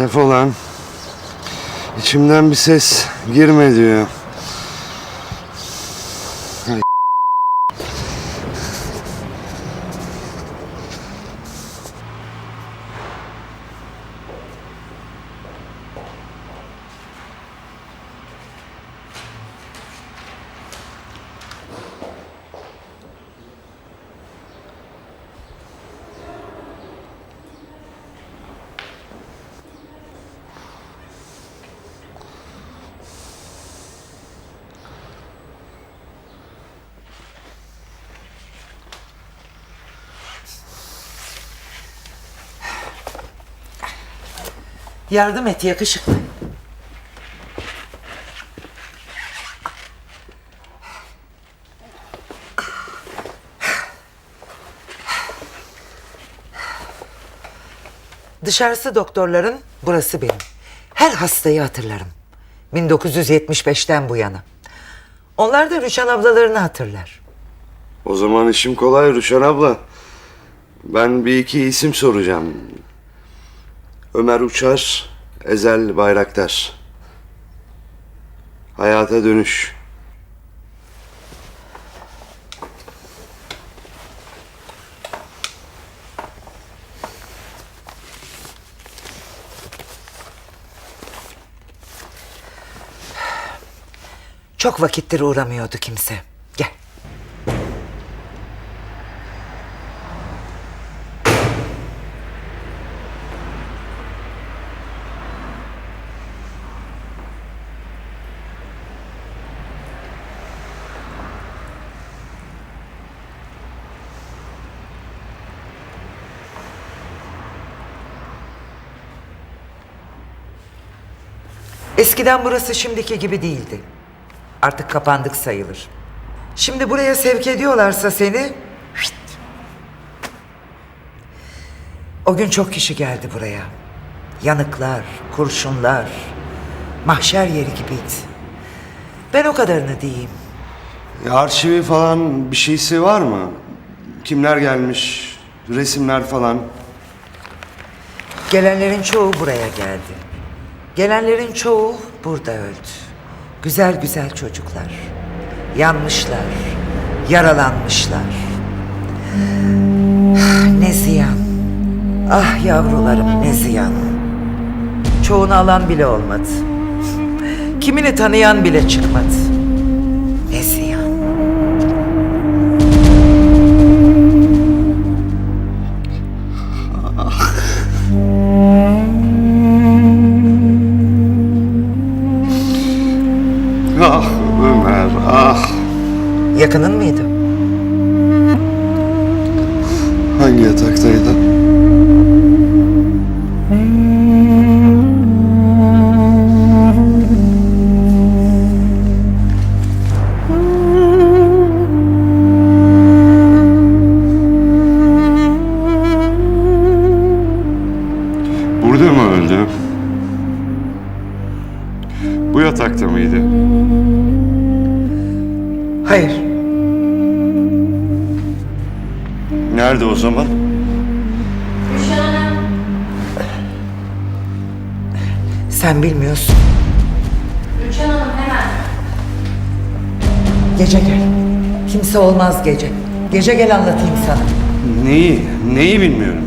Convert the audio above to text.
Tefo lan. İçimden bir ses girme diyor. Yardım et yakışıklı. Dışarısı doktorların, burası benim. Her hastayı hatırlarım. 1975'ten bu yana. Onlar da Rüşen ablalarını hatırlar. O zaman işim kolay Ruşen abla. Ben bir iki isim soracağım. Ömer Uçar, Ezel Bayraktar. Hayata dönüş. Çok vakittir uğramıyordu kimse. Gel. Eskiden burası şimdiki gibi değildi. Artık kapandık sayılır. Şimdi buraya sevk ediyorlarsa seni... O gün çok kişi geldi buraya. Yanıklar, kurşunlar, mahşer yeri gibiydi. Ben o kadarını diyeyim. Ya arşivi falan bir şeysi var mı? Kimler gelmiş, resimler falan. Gelenlerin çoğu buraya geldi. Gelenlerin çoğu burada öldü. Güzel güzel çocuklar. Yanmışlar, yaralanmışlar. Ne ziyan. Ah yavrularım ne ziyan. Çoğunu alan bile olmadı. Kimini tanıyan bile çıkmadı. Yakının mıydı? Hangi yataktaydı? Burada mı öldü? Bu yatakta mıydı? Hayır. Nerede o zaman? Sen bilmiyorsun. Rüçhan Hanım hemen. Gece gel. Kimse olmaz gece. Gece gel anlatayım sana. Neyi, neyi bilmiyorum.